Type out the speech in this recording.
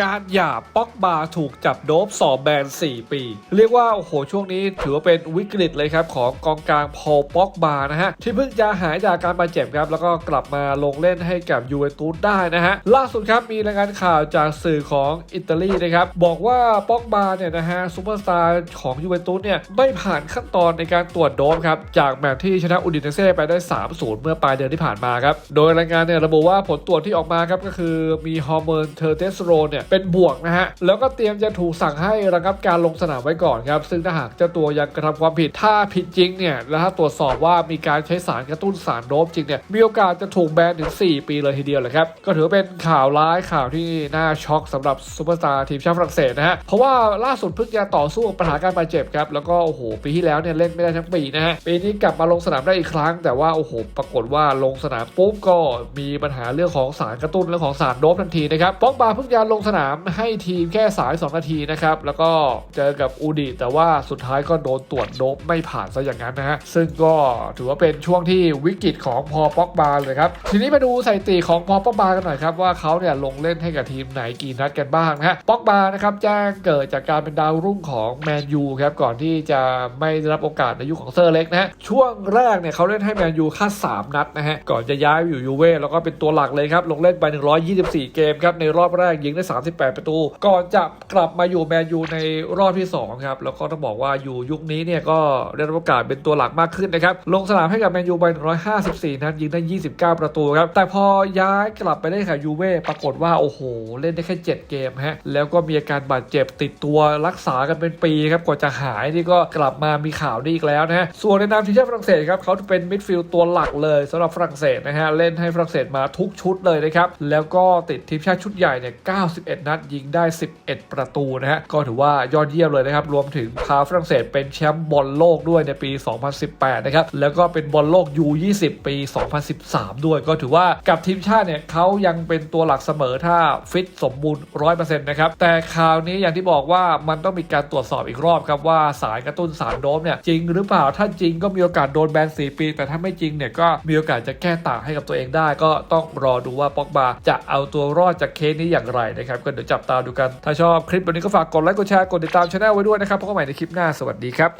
งานหยาบป๊อกบาถูกจับโดบสอบแบน 4 ปี เรียกว่าโอ้โหช่วงนี้ถือว่าเป็นวิกฤตเลยครับ ของกองกลางพอลป๊อกบานะฮะ ที่เพิ่งจะหายจากการบาดเจ็บครับ แล้วก็กลับมาลงเล่นให้กับยูเวนตุสได้นะฮะ ล่าสุดครับมีรายงานข่าวจากสื่อของอิตาลีนะครับ บอกว่าป๊อกบาเนี่ยนะฮะซูเปอร์สตาร์ของยูเวนตุสเนี่ยไม่ผ่านขั้นตอนในการตรวจโดบครับจากแมตช์ที่ชนะอุดินเซ่ไปได้ 3-0 เมื่อปลายเดือนที่ผ่านมาครับโดยรายงานเนี่ยระบุว่าผลตรวจที่ออกมาครับก็คือมีฮอร์โมนเทอร์เทสโทสเตอโรนเนี่ยเป็นบวกนะฮะแล้วก็เตรียมจะถูกสั่งให้ระงับการลงสนามไว้ก่อนครับซึ่งถ้าหากเจ้าตัวยังกระทำความผิดถ้าผิดจริงเนี่ยแล้วถ้าตรวจสอบว่ามีการใช้สารกระตุ้นสารโดปจริงเนี่ยมีโอกาสจะถูกแบนถึง 4 ปีเลยทีเดียวเลยครับก็ถือเป็นข่าวร้ายข่าวที่น่าช็อกสำหรับซูเปอร์สตาร์ทีมชาติฝรั่งเศสนะฮะเพราะว่าล่าสุดเพิ่งจะต่อสู้ปัญหาการบาดเจ็บครับแล้วก็โอ้โหปีที่แล้วเนี่ยเล่นไม่ได้ทั้งปีนะฮะปีนี้กลับมาลงสนามได้อีกครั้ง แต่ว่าโอ้โหปรากฏว่าลงสนามปุ๊บก็มีปัญหาเรื่องของสารกระตุ้นเรื่องของสารโดปทันทีนะครับป๊อกบาเพิ่งจะลงสนามให้ทีมแค่สาย 2 นาทีนะครับ แล้วก็เจอกับอูดีแต่ว่าสุดท้ายก็โดนตรวจโดปไม่ผ่านซะอย่างนั้นนะฮะ ซึ่งก็ถือว่าเป็นช่วงที่วิกฤตของพอป๊อกบาเลยครับ ทีนี้มาดูสถิติของพอป๊อกบากันหน่อยครับ ว่าเขาเนี่ยลงเล่นให้กับทีมไหนกี่นัดกันบ้างนะฮะป๊อกบานะครับแจ้งเกิดจากการเป็นดาวรุ่งของแมนยูครับ ก่อนที่จะไม่ได้รับโอกาสในยุคของเซอร์เล็กนะฮะ ช่วงแรกเนี่ยเขาเล่นให้แมนยูแค่3นัดนะฮะ ก่อนจะย้ายไปอยู่ยูเว่แล้วก็เป็นตัวหลักเลยครับ ลงเล่นไป 124 เกมครับ ในรอบแรกยิงได้38 ประตู ก่อนจะกลับมาอยู่แมนยูในรอบที่ 2 ครับ แล้วก็ต้องบอกว่าอยู่ยุคนี้เนี่ยก็ได้รับโอกาสเป็นตัวหลักมากขึ้นนะครับ ลงสนามให้กับแมนยูไป 154 นัดยิงได้ 29 ประตูครับ แต่พอย้ายกลับไปเล่นกับยูเว่ปรากฏว่า โอ้โห เล่นได้แค่ 7 เกมฮะ แล้วก็มีอาการบาดเจ็บติดตัวรักษากันเป็นปีครับ กว่าจะหายนี่ก็กลับมามีข่าวนี้อีกแล้วนะฮะ ส่วนในนามทีมชาติฝรั่งเศสครับเขาเป็นมิดฟิลด์ตัวหลักเลยสำหรับฝรั่งเศสนะฮะ เล่นให้ฝรั่งเศสมาทุกชุดเลยนะครับ แล้วก็ติดทีมชาติชุดใหญ่เนี่ย 91นัดยิงได้ 11 ประตูนะฮะก็ถือว่ายอดเยี่ยมเลยนะครับรวมถึงพาฝรั่งเศสเป็นแชมป์บอลโลกด้วยในปี 2018 นะครับแล้วก็เป็นบอลโลก U20 ปี 2013 ด้วย ก็ถือว่ากับทีมชาติเนี่ยเขายังเป็นตัวหลักเสมอถ้าฟิตสมบูรณ์ 100%นะครับแต่คราวนี้อย่างที่บอกว่ามันต้องมีการตรวจสอบอีกรอบครับว่าสารกระตุ้นสารโดปเนี่ยจริงหรือเปล่าถ้าจริงก็มีโอกาสโดนแบน 4 ปี แต่ถ้าไม่จริงเนี่ยก็มีโอกาสจะแก้ต่างให้กับตัวเองได้ ก็ต้องรอดูว่าปอกบาจะเอาตัวรอดจากเคสนี้อย่างไรนะครับก็เดี๋ยวจับตาดูกัน ถ้าชอบคลิปวันนี้ก็ฝากกดไลค์กดแชร์กดติดตามช anel ไว้ด้วยนะครับพบกันใหม่ในคลิปหน้าสวัสดีครับ